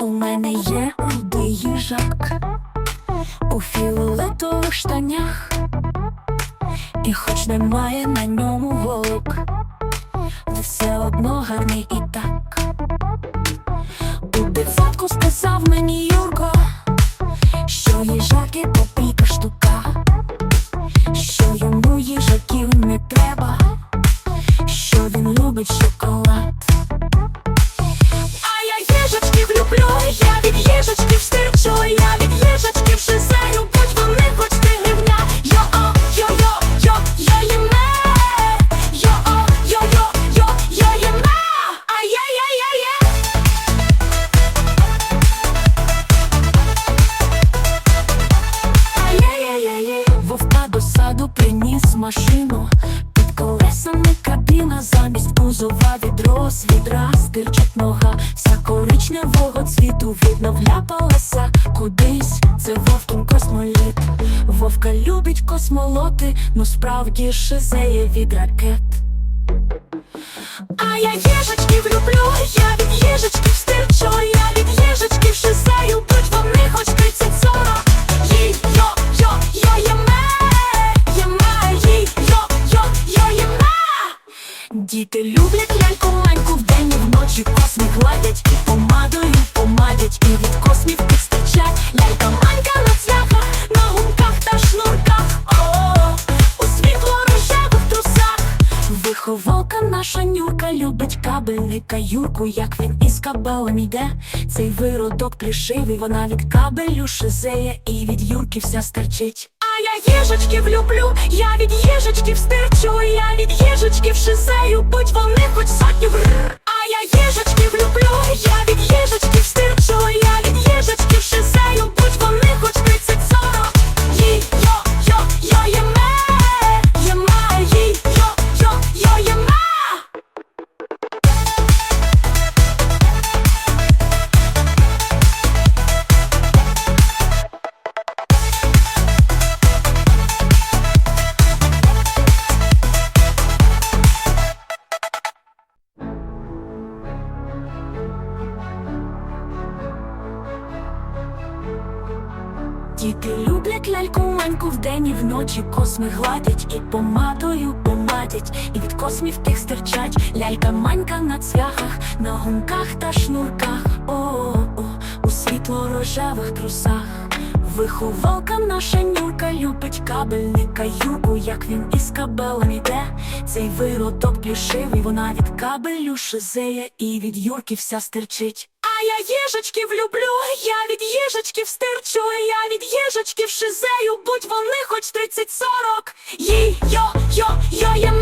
У мене є рудий їжак у фіолетових штанях, і хоч немає на ньому голок, все одно гарний і так. У дитсадку сказав мені Юрко, замість відрос, відра стирчить нога. Вся коричневого цвіту видно вляпалася кудись. Це вовкін космоліт. Вовка любить космолоти, ну справді шизеє від ракет. А я їжечків люблю, я від їжечків стирчу, Діти люблять ляльку маньку вдень і вночі космі гладять і помадою помадять, і від космів підстачать лялька манька на цвяхах, на гумках та шнурках. О, у світло рожевих трусах. Виховалка наша нюрка любить кабельника Юрку, як він із кабелем йде. Цей виродок плішивий, вона від кабелю шизеє і від Юрки вся стерчить. Я їжачків люблю, я від їжачків стерчу, я від їжачків шизею, будь вони хоч сотню Діти люблять ляльку маньку вдень і вночі косми гладять і помадою помадять, і від космів тих стирчать лялька манька на цвяхах, на гумках та шнурках, о-о-о, у світло рожевих трусах. Виховалка наша нюрка любить кабельника Юрку, як він із кабелем іде. Цей виродок плішивий, вона від кабелю шизеє і від Юрки вся стерчить. Я їжачків люблю, я від їжачків стирчу, я від їжачків шизею, будь вони хоч 30-40. Їй йо, йо, йо, єме,